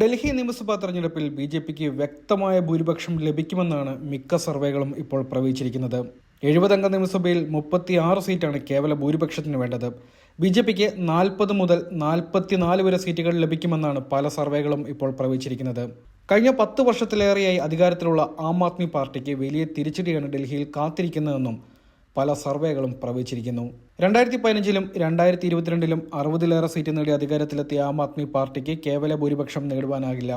ഡൽഹി നിയമസഭാ തെരഞ്ഞെടുപ്പിൽ B J പിക്ക് വ്യക്തമായ ഭൂരിപക്ഷം ലഭിക്കുമെന്നാണ് മിക്ക സർവേകളും ഇപ്പോൾ പ്രവചിച്ചിരിക്കുന്നത്. എഴുപതംഗ നിയമസഭയിൽ മുപ്പത്തി ആറ് സീറ്റാണ് കേവല ഭൂരിപക്ഷത്തിന് വേണ്ടത്. ബി ജെ പിക്ക് നാൽപ്പത് മുതൽ നാൽപ്പത്തിനാല് വരെ സീറ്റുകൾ ലഭിക്കുമെന്നാണ് പല സർവേകളും ഇപ്പോൾ പ്രവചിച്ചിരിക്കുന്നത്. കഴിഞ്ഞ പത്ത് വർഷത്തിലേറെയായി അധികാരത്തിലുള്ള ആം ആദ്മി പാർട്ടിക്ക് വലിയ തിരിച്ചടിയാണ് ഡൽഹിയിൽ കാത്തിരിക്കുന്നതെന്നും പല സർവേകളും പ്രവചിച്ചിരിക്കുന്നു. രണ്ടായിരത്തി പതിനഞ്ചിലും രണ്ടായിരത്തി ഇരുപത്തിരണ്ടിലും അറുപതിലേറെ സീറ്റ് നേടി അധികാരത്തിലെത്തിയ ആം ആദ്മി പാർട്ടിക്ക് കേവല ഭൂരിപക്ഷം നേടുവാനാകില്ല.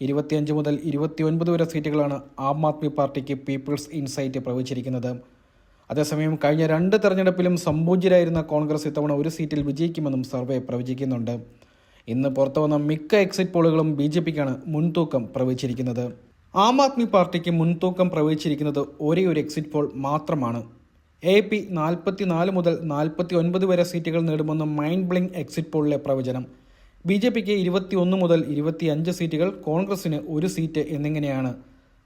ഇരുപത്തിയഞ്ച് മുതൽ ഇരുപത്തിയൊൻപത് വരെ സീറ്റുകളാണ് ആം ആദ്മി പാർട്ടിക്ക് പീപ്പിൾസ് ഇൻസൈറ്റ് പ്രവചിച്ചിരിക്കുന്നത്. അതേസമയം കഴിഞ്ഞ രണ്ട് തെരഞ്ഞെടുപ്പിലും സംപൂജ്യരായിരുന്ന കോൺഗ്രസ് ഇത്തവണ ഒരു സീറ്റിൽ വിജയിക്കുമെന്നും സർവേ പ്രവചിക്കുന്നുണ്ട്. ഇന്ന് പുറത്തു വന്ന മിക്ക എക്സിറ്റ് പോളുകളും ബി ജെ പിക്കാണ് മുൻതൂക്കം പ്രവചിച്ചിരിക്കുന്നത്. ആം ആദ്മി പാർട്ടിക്ക് മുൻതൂക്കം പ്രവചിച്ചിരിക്കുന്നത് ഒരേ ഒരു എക്സിറ്റ് പോൾ മാത്രമാണ്. എ പി നാൽപ്പത്തി നാല് മുതൽ നാൽപ്പത്തി ഒൻപത് വരെ സീറ്റുകൾ നേടുമെന്ന് മൈൻഡ് ബ്ലിങ് എക്സിറ്റ് പോളിലെ പ്രവചനം. ബി ജെ പിക്ക് ഇരുപത്തിയൊന്ന് മുതൽ ഇരുപത്തിയഞ്ച് സീറ്റുകൾ കോൺഗ്രസിന് ഒരു സീറ്റ് എന്നിങ്ങനെയാണ്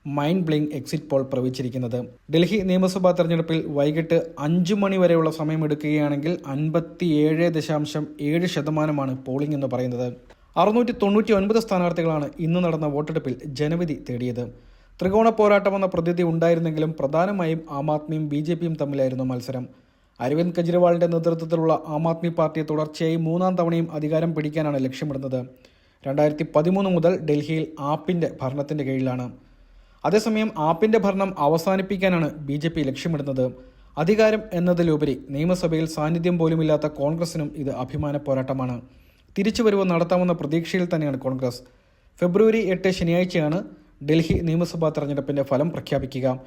മൈൻഡ് ബ്ലിങ് എക്സിറ്റ് പോൾ പ്രവചിച്ചിരിക്കുന്നത്. ഡൽഹി നിയമസഭാ തെരഞ്ഞെടുപ്പിൽ വൈകിട്ട് അഞ്ചു മണി വരെയുള്ള സമയമെടുക്കുകയാണെങ്കിൽ അൻപത്തിയേഴ് ദശാംശം ഏഴ് ശതമാനമാണ് പോളിംഗ് എന്ന് പറയുന്നത്. അറുന്നൂറ്റി തൊണ്ണൂറ്റി ഒൻപത് സ്ഥാനാർത്ഥികളാണ് ഇന്ന് നടന്ന വോട്ടെടുപ്പിൽ ജനവിധി തേടിയത്. ത്രികോണ പോരാട്ടം എന്ന പ്രതീതി ഉണ്ടായിരുന്നെങ്കിലും പ്രധാനമായും ആം ആദ്മിയും ബി ജെ പിയും തമ്മിലായിരുന്നു മത്സരം. അരവിന്ദ് കെജ്രിവാളിന്റെ നേതൃത്വത്തിലുള്ള ആം ആദ്മി പാർട്ടി തുടർച്ചയായി മൂന്നാം തവണയും അധികാരം പിടിക്കാനാണ് ലക്ഷ്യമിടുന്നത്. രണ്ടായിരത്തി പതിമൂന്ന് മുതൽ ഡൽഹിയിൽ ആപ്പിന്റെ ഭരണത്തിന്റെ കീഴിലാണ്. അതേസമയം ആപ്പിന്റെ ഭരണം അവസാനിപ്പിക്കാനാണ് ബി ജെ പി ലക്ഷ്യമിടുന്നത്. അധികാരം എന്നതിലുപരി നിയമസഭയിൽ സാന്നിധ്യം പോലുമില്ലാത്ത കോൺഗ്രസിനും ഇത് അഭിമാന പോരാട്ടമാണ്. തിരിച്ചുവരവ് നടത്താമെന്ന പ്രതീക്ഷയിൽ തന്നെയാണ് കോൺഗ്രസ്. ഫെബ്രുവരി എട്ട് ശനിയാഴ്ചയാണ് ഡൽഹി നിയമസഭാ തെരഞ്ഞെടുപ്പിന്റെ ഫലം പ്രഖ്യാപിക്കുക.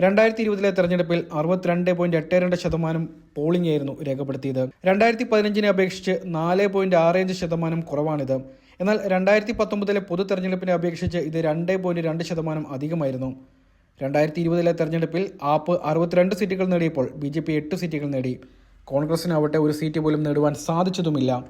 രണ്ടായിരത്തി ഇരുപതിലെ തെരഞ്ഞെടുപ്പിൽ അറുപത്തിരണ്ട് പോയിന്റ് എട്ട് രണ്ട് ശതമാനം പോളിംഗ് ആയിരുന്നു രേഖപ്പെടുത്തിയത്. രണ്ടായിരത്തി പതിനഞ്ചിനെ അപേക്ഷിച്ച് നാല് പോയിന്റ് ആറ് അഞ്ച് ശതമാനം കുറവാണിത്. എന്നാൽ രണ്ടായിരത്തി പത്തൊമ്പതിലെ പൊതു തെരഞ്ഞെടുപ്പിനെ അപേക്ഷിച്ച് ഇത് രണ്ട് പോയിന്റ് രണ്ട് ശതമാനം അധികമായിരുന്നു. രണ്ടായിരത്തി ഇരുപതിലെ തെരഞ്ഞെടുപ്പിൽ ആപ്പ് അറുപത്തിരണ്ട് സീറ്റുകൾ നേടിയപ്പോൾ ബി ജെ പി എട്ട് സീറ്റുകൾ നേടി. കോൺഗ്രസിനാവട്ടെ ഒരു സീറ്റ് പോലും നേടുവാൻ സാധിച്ചതുമില്ല.